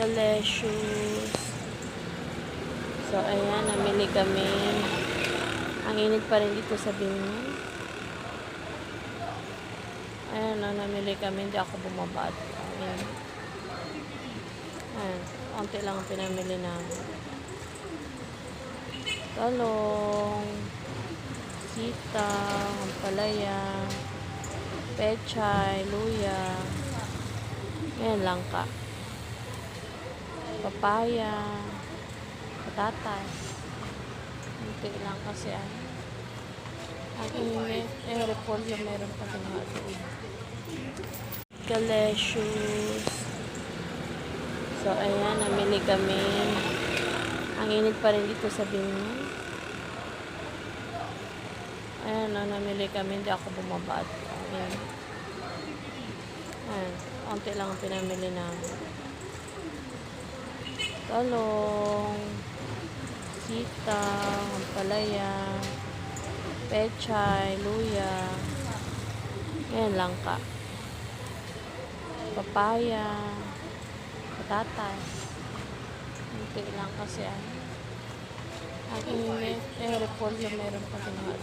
Galicious. So, ayan, namili kami. Ang init pa rin dito sa Binyan. Ayan, na, namili kami. Hindi ako bumaba. Ayan. Ayan, konti lang ang pinamili namin. Talong, sita, ampalaya, pechay, luya, ayan langka, papaya, patatas, hindi lang kasi ano. Ang init, eh, repolyo meron pa din doon. Galicious. So, ayan, namili kami. Ang init pa rin dito sa Binyan. Ayan, na, namili kami. Hindi ako bumaba. Ayan. Ayan, konti lang ang pinamili namin. Talong, sita, ampalaya, pechay, luya, ayan, langka, papaya, patatas, hindi lang kasi ano. Ang init, eh, repolyo meron pa din doon.